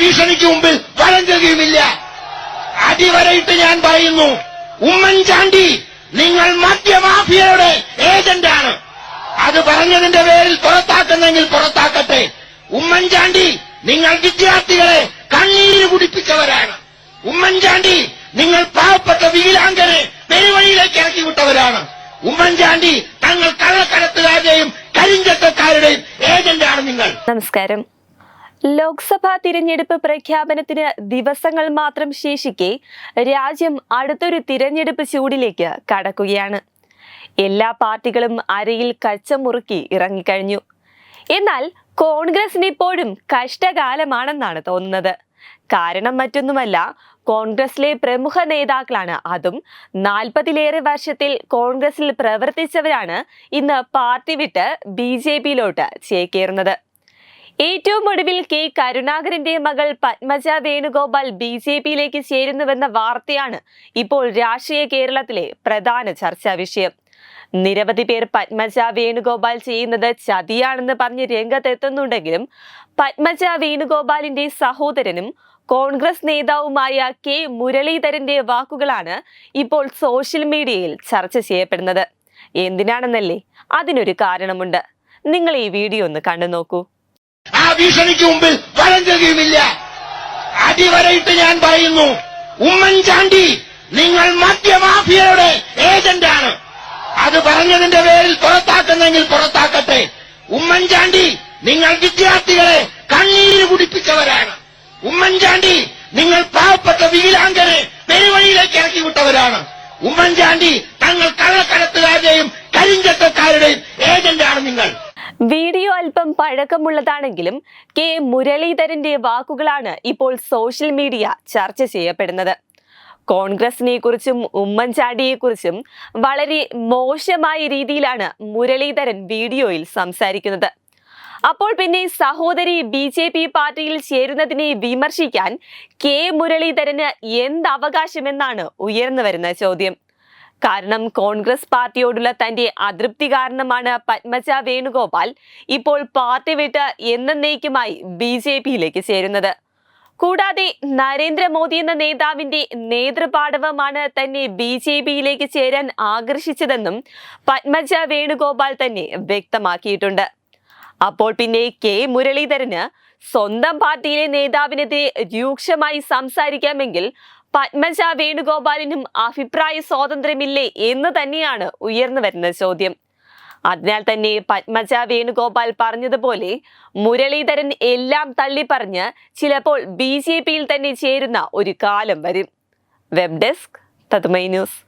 ഭീഷണിക്ക് മുമ്പിൽ വരം വഴങ്ങുകയുമില്ല അടിവരയിട്ട് ഞാൻ പറയുന്നു ഉമ്മൻചാണ്ടി നിങ്ങൾ മദ്യമാഫിയയുടെ ഏജന്റാണ്. അത് പറഞ്ഞതിന്റെ പേരിൽ പുറത്താക്കുന്നെങ്കിൽ പുറത്താക്കട്ടെ. ഉമ്മൻചാണ്ടി നിങ്ങൾ വിദ്യാർത്ഥികളെ കണ്ണീര് കുടിപ്പിച്ചവരാണ്. ഉമ്മൻചാണ്ടി നിങ്ങൾ പാവപ്പെട്ട വികലാംഗരെ പെരുവഴിയിലേക്ക് ഇറക്കി വിട്ടവരാണ്. ഉമ്മൻചാണ്ടി തങ്ങൾ കള്ളക്കടത്തുകാരുടെയും കരിഞ്ചത്തക്കാരുടെയും ഏജന്റാണ് നിങ്ങൾ. നമസ്കാരം. ലോക്സഭാ തിരഞ്ഞെടുപ്പ് പ്രഖ്യാപനത്തിന് ദിവസങ്ങൾ മാത്രം ശേഷിക്കെ രാജ്യം അടുത്തൊരു തിരഞ്ഞെടുപ്പ് ചൂടിലേക്ക് കടക്കുകയാണ്. എല്ലാ പാർട്ടികളും അരയിൽ കച്ചമുറുക്കി ഇറങ്ങിക്കഴിഞ്ഞു. എന്നാൽ കോൺഗ്രസിന് ഇപ്പോഴും കഷ്ടകാലമാണെന്നാണ് തോന്നുന്നത്. കാരണം മറ്റൊന്നുമല്ല കോൺഗ്രസിലെ പ്രമുഖ നേതാക്കളാണ് അതും നാൽപ്പതിലേറെ വർഷത്തിൽ കോൺഗ്രസിൽ പ്രവർത്തിച്ചവരാണ് ഇന്ന് പാർട്ടി വിട്ട് ബി ജെ പിയിലോട്ട് ചേക്കേറുന്നത്. ഏറ്റവും ഒടുവിൽ കെ കരുണാകരന്റെ മകൾ പത്മജ വേണുഗോപാൽ ബി ജെ പിയിലേക്ക് ചേരുന്നുവെന്ന വാർത്തയാണ് ഇപ്പോൾ രാഷ്ട്രീയ കേരളത്തിലെ പ്രധാന ചർച്ചാ വിഷയം. നിരവധി പേർ പത്മജ വേണുഗോപാൽ ചെയ്യുന്നത് ചതിയാണെന്ന് പറഞ്ഞ് രംഗത്തെത്തുന്നുണ്ടെങ്കിലും പത്മജ വേണുഗോപാലിന്റെ സഹോദരനും കോൺഗ്രസ് നേതാവുമായ കെ മുരളീധരന്റെ വാക്കുകളാണ് ഇപ്പോൾ സോഷ്യൽ മീഡിയയിൽ ചർച്ച ചെയ്യപ്പെടുന്നത്. എന്തിനാണെന്നല്ലേ? അതിനൊരു കാരണമുണ്ട്. നിങ്ങൾ ഈ വീഡിയോ ഒന്ന് കണ്ടു നോക്കൂ ഭീഷണിക്ക് മുമ്പിൽ വഴങ്ങുകയുമില്ല അടിവരയിട്ട് ഞാൻ പറയുന്നു ഉമ്മൻചാണ്ടി നിങ്ങൾ മദ്യമാഫിയയുടെ ഏജന്റാണ്. അത് പറഞ്ഞതിന്റെ പേരിൽ പുറത്താക്കുന്നെങ്കിൽ പുറത്താക്കട്ടെ. ഉമ്മൻചാണ്ടി നിങ്ങൾ വിദ്യാർത്ഥികളെ കണ്ണീര് കുടിപ്പിച്ചവരാണ്. ഉമ്മൻചാണ്ടി നിങ്ങൾ പാവപ്പെട്ട വികലാംഗരെ പെരുവഴിയിലേക്ക് ഇറക്കി വിട്ടവരാണ്. ഉമ്മൻചാണ്ടി തങ്ങൾ കള്ളക്കടത്തുകാരുടെയും കരിഞ്ചത്തക്കാരുടെയും ഏജന്റാണ് നിങ്ങൾ. വീഡിയോ അല്പം പഴക്കമുള്ളതാണെങ്കിലും കെ മുരളീധരന്റെ വാക്കുകളാണ് ഇപ്പോൾ സോഷ്യൽ മീഡിയ ചർച്ച ചെയ്യപ്പെടുന്നത്. കോൺഗ്രസിനെ കുറിച്ചും ഉമ്മൻചാണ്ടിയെ കുറിച്ചും വളരെ മോശമായ രീതിയിലാണ് മുരളീധരൻ വീഡിയോയിൽ സംസാരിക്കുന്നത്. അപ്പോൾ പിന്നെ സഹോദരി ബി ജെ പി പാർട്ടിയിൽ ചേരുന്നതിനെ വിമർശിക്കാൻ കെ മുരളീധരന് എന്ത് അവകാശമെന്നാണ് ഉയർന്നു വരുന്ന ചോദ്യം. കാരണം കോൺഗ്രസ് പാർട്ടിയോടുള്ള തന്റെ അതൃപ്തി കാരണമാണ് പത്മജ വേണുഗോപാൽ ഇപ്പോൾ പാർട്ടി വിട്ട് എന്നേക്കുമായി ബി ജെ പിയിലേക്ക് ചേരുന്നത്. കൂടാതെ നരേന്ദ്രമോദി എന്ന നേതാവിന്റെ നേതൃപാടവമാണ് തന്നെ ബി ജെ പിയിലേക്ക് ചേരാൻ ആകർഷിച്ചതെന്നും പത്മജ വേണുഗോപാൽ തന്നെ വ്യക്തമാക്കിയിട്ടുണ്ട്. അപ്പോൾ പിന്നെ കെ മുരളീധരന് സ്വന്തം പാർട്ടിയിലെ നേതാവിനെതിരെ രൂക്ഷമായി സംസാരിക്കാമെങ്കിൽ പത്മജ വേണുഗോപാലിനും അഭിപ്രായ സ്വാതന്ത്ര്യമില്ലേ എന്ന് തന്നെയാണ് ഉയർന്നു വരുന്ന ചോദ്യം. അതിനാൽ തന്നെ പത്മജ വേണുഗോപാൽ പറഞ്ഞതുപോലെ മുരളീധരൻ എല്ലാം തള്ളിപ്പറഞ്ഞ് ചിലപ്പോൾ ബി ജെ പിയിൽ തന്നെ ചേരുന്ന ഒരു കാലം വരും. വെബ് ഡെസ്ക് തതുമൈ ന്യൂസ്.